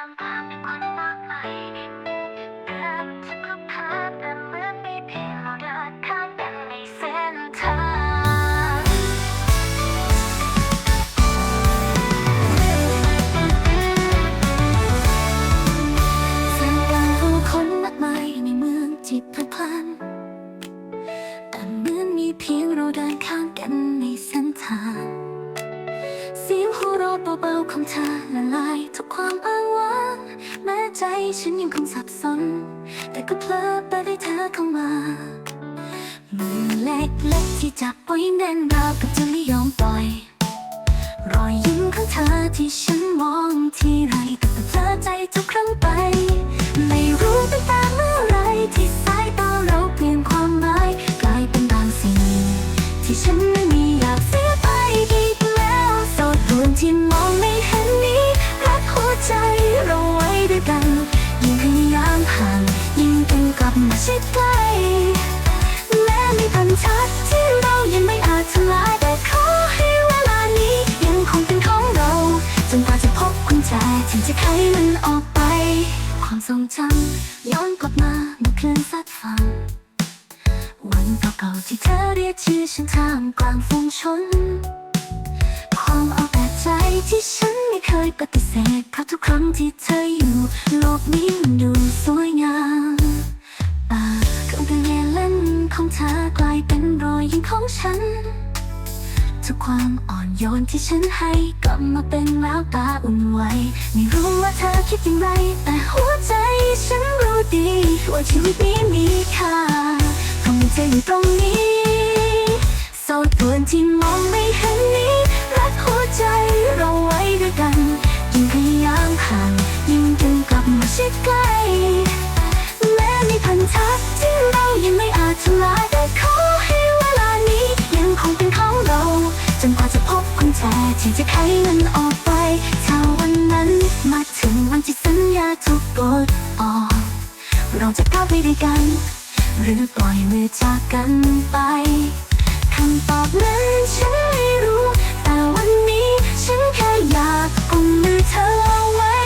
ความผาดผันก็พาแต่เหมือนมีเพียงเราเดินข้างกันในเส้นทางเส้นทางผู้คนมากมายในเมืองที่พลุกพล่านแต่เหมือนมีเพียงเราเดินข้างกันในเส้นทาง ราะเบาๆของเธอละลายทุกความอ้างว้างแม้ใจฉันยังคงสับสน แต่ก็เพลอไปได้เธอเข้ามามือเล็กๆที่จับไว้แน่นราวกับจะไม่ยอมปล่อย รอยยิ้มของเธอที่ฉันมองทีไรก็เพลอใจทุกครั้งไป ไม่รู้ตั้งแต่เมื่อไรที่สายตาเราเปลี่ยนความหมายกลายเป็นบางสิ่ง ที่ฉัน ทรงจำย้อนกลับมาเมื่อคืนซัดฟังวันเก่าๆที่เธอเรียกชื่อฉันท่ามกลางฝูงชน ความเอาแต่ใจที่ฉันไม่เคยปฏิเสธเพราะทุกครั้งที่เธออยู่ โลกนี้มันดูสวยงามปากกับเรื่องเล่นของเธอกลายเป็นรอยยิ้มของฉัน ทุกความอ่อนโยนที่ฉันให้กลับมาเป็น แวตาอุ่นไหวไม่รู้ว่าเธอคิดอย่างไร แต่หัวใจฉันรู้ดีว่าชีวิตนี้มีค่าเพราะมีเธออยู่ตรงนี้โสดด่วนที่มองไม่เห็นนี้ รักหัวใจเราไว้ด้วยกันยิ่งพยายามห่างยิ่งดึงกลับมาชิดใกล้แม้มีพันทักที่เรายังไม่อาจทลายแต่ขอให้เวลานี้ยังคงเป็นของเราจนกว่าจะพบกุญแจที่จะไขมันออก ทุกกปดออกเราจะก้าวไปด้วยกัน หรือปล่อยมือจากกันไปคำตอบนั้นฉันไม่รู้ แต่วันนี้ฉันแค่อยากกุมมือเธอเอาไว้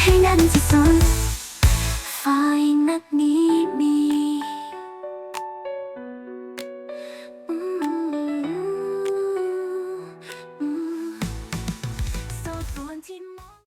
ให้แน่นที่สุด